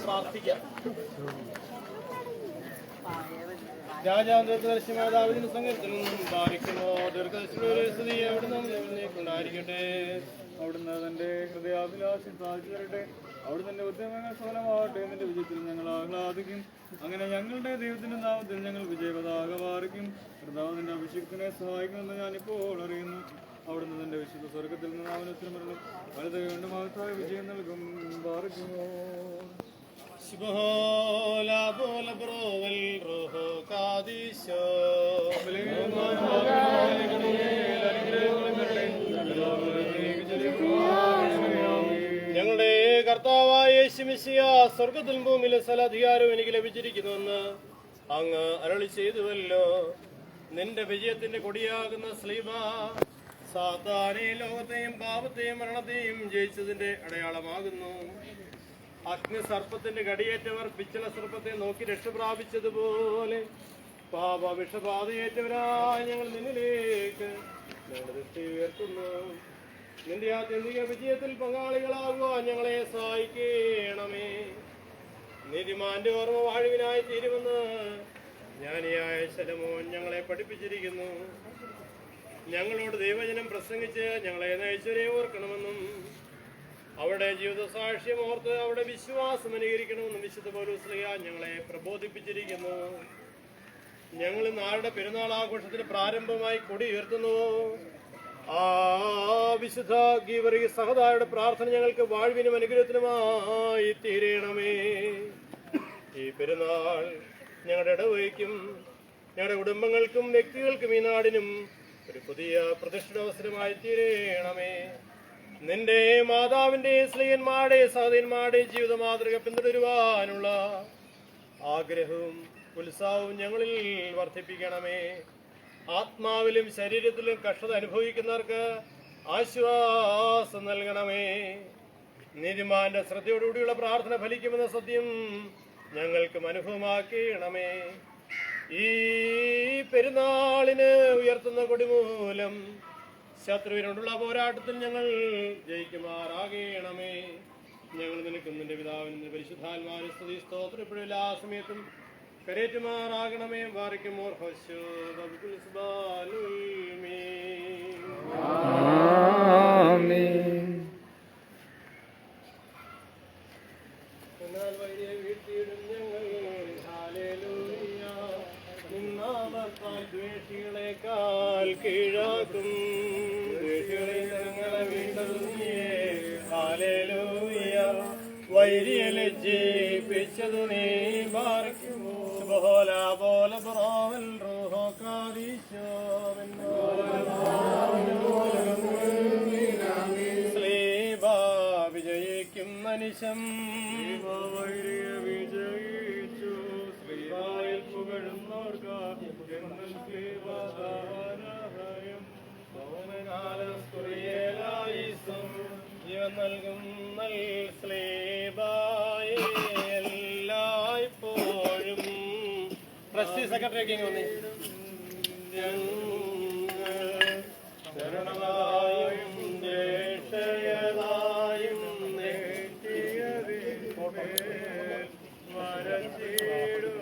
പ്രാർത്ഥിക്കാം രാജാന്തരശ്യമാതാവിന് സംഘത്തിൽ നിന്നും പാലിക്കുന്നു ദീർഘദർശിയുടെ സ്ഥിതി അവിടുന്ന് ഉണ്ടായിരിക്കട്ടെ. അവിടുന്ന് തന്റെ ഹൃദയാഭിലാഷം സാധിച്ചു തരട്ടെ അവിടെ തന്റെ ഉദ്യമങ്ങൾ സഫലമാവട്ടെ എന്നിന്റെ വിജയത്തിൽ ഞങ്ങൾ ആഹ്ലാദിക്കും അങ്ങനെ ഞങ്ങളുടെ ദൈവത്തിന്റെ നാമത്തിൽ ഞങ്ങൾ വിജയപതാക പാറിക്കും കർത്താവിന്റെ അഭിഷേകത്തിനെ സഹായിക്കുമെന്ന് ഞാനിപ്പോൾ അറിയുന്നു. അവിടുന്ന് നിന്റെ വിശുദ്ധ സ്വർഗത്തിൽ നിന്ന് അവന് ഉത്തരമരണം വലുത് വീണ്ടും മഹത്തായ വിജയം നൽകും. ഞങ്ങളുടെ കർത്താവായ യേശുമിശിയ സ്വർഗത്തിൽ ഭൂമിയിലെ സ്ഥലാധികാരം എനിക്ക് ലഭിച്ചിരിക്കുന്നുവെന്ന് അങ്ങ് അരളി ചെയ്തുവല്ലോ. നിന്റെ വിജയത്തിന്റെ കൊടിയാകുന്ന സ്ലീമ സാത്താനെ ലോകത്തെയും പാപത്തെയും മരണത്തെയും ജയിച്ചതിന്റെ അടയാളമാകുന്നു. അഗ്നി സർപ്പത്തിന്റെ കടിയേറ്റവർ പിച്ചള സർപ്പത്തെ നോക്കി രക്ഷപ്രാപിച്ചതുപോലെ പാപ വിഷബാധയേറ്റവരായ ഞങ്ങൾ നിന്നിലേക്ക് ദൃഷ്ടി ഉയർത്തുന്നു. നിന്റെ ആത്യന്തിക വിജയത്തിൽ പങ്കാളികളാകുവാൻ ഞങ്ങളെ സഹായിക്കണമേ. നീതിമാന്റെ ഓർമ്മ വാഴുവിനായി തീരുമെന്ന് ജ്ഞാനിയായ ശലമോൻ ഞങ്ങളെ പഠിപ്പിച്ചിരിക്കുന്നു. ഞങ്ങളോട് ദൈവജനം പ്രസംഗിച്ച് ഞങ്ങളെ നയിച്ചവരെ ഓർക്കണമെന്നും അവിടെ ജീവിത സാക്ഷ്യം ഓർത്ത് അവിടെ വിശ്വാസം അനുകരിക്കണമെന്നും വിശുദ്ധ പൗരസ്ലിയ ഞങ്ങളെ പ്രബോധിപ്പിച്ചിരിക്കുന്നു. ഞങ്ങൾ നാളുടെ പെരുന്നാൾ ആഘോഷത്തിന് പ്രാരംഭമായി കൊടി ഉയർത്തുന്നു? ആ വിശുദ്ധ ഗീവറി സഹതായുടെ പ്രാർത്ഥന ഞങ്ങൾക്ക് വാഴ്വിനും അനുഗ്രഹത്തിനുമായി തീരണമേ. ഈ പെരുന്നാൾ ഞങ്ങളുടെ ഇടവഴിക്കും ഞങ്ങളുടെ കുടുംബങ്ങൾക്കും വ്യക്തികൾക്കും ഈ നാടിനും ഒരു പുതിയ പ്രതിഷ്ഠാവസരമായി തീരണമേ. നിന്റെ മാതാവിന്റെ സ്ത്രീയന്മാരുടെ സഹോദരന്മാരുടെ ജീവിത മാതൃക പിന്തുടരുവാനുള്ള ആഗ്രഹവും ഉത്സാഹവും ഞങ്ങളിൽ വർദ്ധിപ്പിക്കണമേ. ആത്മാവിലും ശരീരത്തിലും കഷ്ടത അനുഭവിക്കുന്നവർക്ക് ആശ്വാസം നൽകണമേ. നീതിമാന്റെ ശ്രദ്ധയോടുകൂടിയുള്ള പ്രാർത്ഥന ഫലിക്കുമെന്ന സത്യം ഞങ്ങൾക്കും അനുഭവമാക്കിയണമേ ഈ പെരുന്നാളിന് ഉയർത്തുന്ന കൊടിമൂലം ശത്രുവിനോടുള്ള പോരാട്ടത്തിൽ ഞങ്ങൾ ജയിക്കുമാറാകണമേ. ഞങ്ങൾ നിനക്കും നിന്റെ പിതാവിനും സ്തുതി സ്തോത്രം ഇപ്പോഴും എല്ലാ സമയത്തും കരേറ്റുമാറാകണമേ. വാറിക്കും എന്നാൽ ദ്വേഷികളെക്കാൾ കീഴാക്കും. ദ്വേഷികളെ ഞങ്ങളെ വീണ്ടും നീയേ. ഹാലേലൂയ. വൈരിയെ ലജ്ജിപ്പിച്ചതു നീ പാർക്കുമോ ബോല ബോല ബ്രോവൽ റൂഹോ സ്ലീബ വിജയിക്കും മനുഷ്യൻ. സെക്രട്ടറി വന്നേ ശരണമായും ജേഷയതായും നെറ്റിയതിൽ വരച്ചിടുന്നു.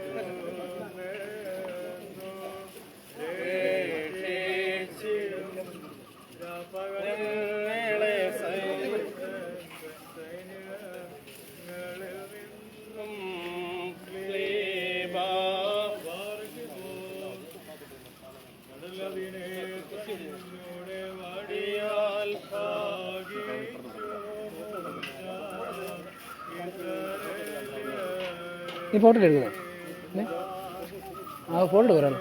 നീ ഫോട്ടോ എടുക്കുന്നോ ഏ? ആ ഫോട്ടോ എടുക്കാം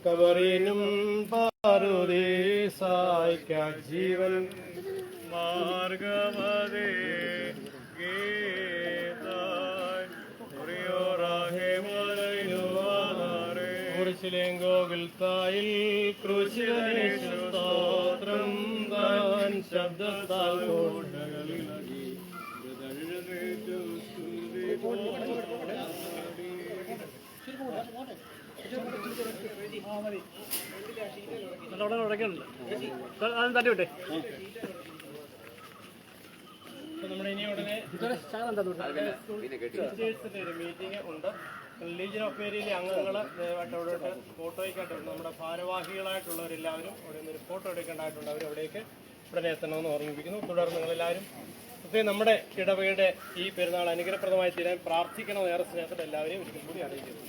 കബറിനും പാർവതി സായിക്ക ജീവൻ മാർഗമതേ. കുരിശിലേങ്കോ വിൽത്തായിൽ കൃഷിസ്തോത്രം താൻ ശബ്ദത്താൽ അവിടെ ഉടക്കുന്നുണ്ട് അതും തട്ടി വിട്ടെ നമ്മുടെ ഇനി ഉടനെ മീറ്റിംഗ് ഉണ്ട് ലീജൻ ഓഫ് ഏരിയയിലെ അംഗങ്ങൾ ദയവായിട്ട് ഫോട്ടോ ഫോട്ടോയ്ക്കായിട്ട് നമ്മുടെ ഭാരവാഹികളായിട്ടുള്ളവരെല്ലാവരും അവിടെ നിന്ന് ഒരു ഫോട്ടോ എടുക്കേണ്ടതായിട്ടുണ്ട്. അവർ അവിടേക്ക് ഉടനെ എത്തണമെന്ന് ഓർമ്മിപ്പിക്കുന്നു. തുടർന്ന് നിങ്ങളെല്ലാവരും പ്രത്യേകം നമ്മുടെ ഇടവയുടെ ഈ പെരുന്നാൾ അനുഗ്രഹപ്രദമായി തീരാൻ പ്രാർത്ഥിക്കണം ഏറെ സ്നേഹത്തിൽ എല്ലാവരെയും ഒരിക്കൽ കൂടി അറിയിക്കുന്നു.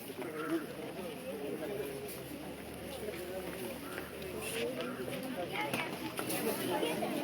Thank